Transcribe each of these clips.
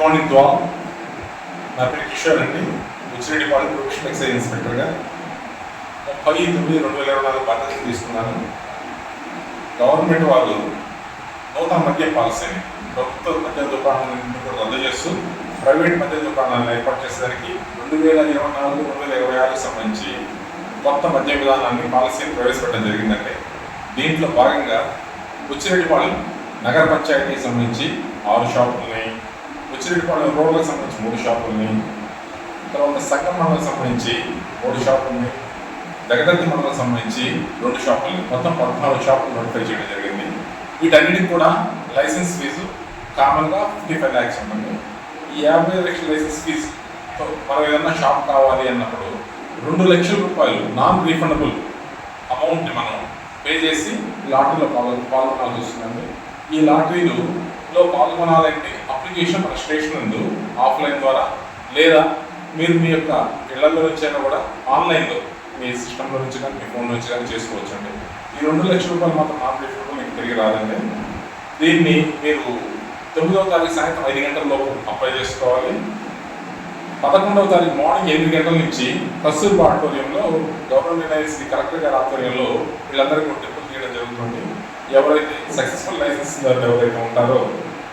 Morning to all నా పేరు కిషోర్ అండి. ఉచ్చిరెడ్డిపాళెం ప్రొఫెషనల్ ఎక్సైజ్ ఇన్స్పెక్టర్గా ముప్పై తొమ్మిది రెండు వేల ఇరవై నాలుగు బాధ్యతలు తీసుకున్నాను. గవర్నమెంట్ వాళ్ళు నూతన మద్య పాలసీని ప్రభుత్వ మద్య దుకాణాలను కూడా రద్దు చేస్తూ ప్రైవేట్ మద్య దుకాణాలను ఏర్పాటు చేసేసరికి రెండు వేల ఇరవై నాలుగు రెండు వేల ఇరవై ఆరుకు సంబంధించి కొత్త మద్య విధానాన్ని పాలసీని ప్రవేశపెట్టడం జరిగిందంటే దీంట్లో భాగంగా ఉచ్చిరెడ్డిపాళెం నగర పంచాయతీకి సంబంధించి ఆరు షాపులని ఉచ్చిరెడ్డిపాళెం రోడ్లకు సంబంధించి మూడు షాపులని తర్వాత సంగం మండలం సంబంధించి మూడు షాపులని జగదత్తి మండలం సంబంధించి రెండు షాపులు మొత్తం పద్నాలుగు షాపులు నోటిఫై చేయడం జరిగింది. వీటన్నిటికి కూడా లైసెన్స్ ఫీజు కామన్గా ఫిఫ్టీ ఫైవ్ ల్యాక్స్ ఉంటుంది. ఈ యాభై లక్షల లైసెన్స్ ఫీజు మనం ఏదన్నా షాప్ కావాలి అన్నప్పుడు రెండు లక్షల రూపాయలు నాన్ రీఫండబుల్ అమౌంట్ని మనం పే చేసి లాటరీలో పాల్గొ పాల్గొనాల్సి వస్తుందండి. ఈ లాటరీలో పాల్గొనాలంటే అప్లికేషన్ రిజిస్ట్రేషన్ ఉంది ఆఫ్లైన్ ద్వారా లేదా మీరు మీ యొక్క ఇళ్ళలో నుంచి అయినా కూడా ఆన్లైన్లో మీ సిస్టంలో నుంచి కానీ మీ ఫోన్ నుంచి కానీ చేసుకోవచ్చు అండి ఈ రెండు లక్షల రూపాయలు మాత్రం నాన్ రూపాయలు మీకు తిరిగి రాదండి. దీన్ని మీరు తొమ్మిదవ తారీఖు సాయంత్రం ఐదు గంటల లోపు అప్లై చేసుకోవాలి. పదకొండవ తారీఖు మార్నింగ్ ఎనిమిది గంటల నుంచి కస్తూర్బా ఆడిటోరియంలో గవర్నమెంట్ యూనివర్సిటీ కలెక్టర్ గారి ఆధ్వర్యంలో వీళ్ళందరికీ కూడా టెంపుల్ జరుగుతుంది. ఎవరైతే సక్సెస్ఫుల్ లైసెన్స్ ఎవరైతే ఉంటారో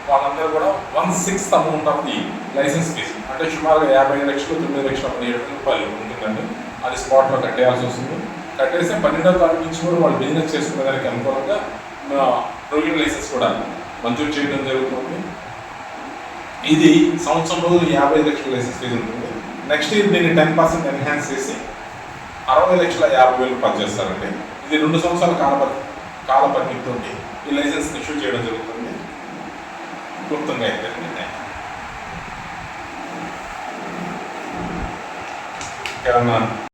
వాళ్ళందరూ కూడా one sixth amount of the licence fee అంటే సుమారుగా యాభై లక్షలు తొమ్మిది లక్షల పదిహేడు రూపాయలు ఉంటుందండి. అది స్పాట్లో కట్టేయాల్సి వస్తుంది. కట్టేస్తే పన్నెండవ తారీఖు నుంచి కూడా వాళ్ళు బిజినెస్ చేసుకునే దానికి అనుకూలంగా ప్రొవిజన్ లైసెన్స్ కూడా మంజూరు చేయడం జరుగుతుంది. ఇది సంవత్సరం రోజులు యాభై లక్షల లైసెన్స్ ఫీజు ఉంటుంది. నెక్స్ట్ ఇయర్ దీన్ని టెన్ పర్సెంట్ ఎన్హాన్స్ చేసి అరవై లక్షల యాభై వేలు పనిచేస్తారండి ఇది రెండు సంవత్సరాల కాల కాల పరిమితితో ఈ లైసెన్స్ ఇష్యూ చేయడం జరుగుతుంది. క్లుప్తంగా అయితే ఏమన్నా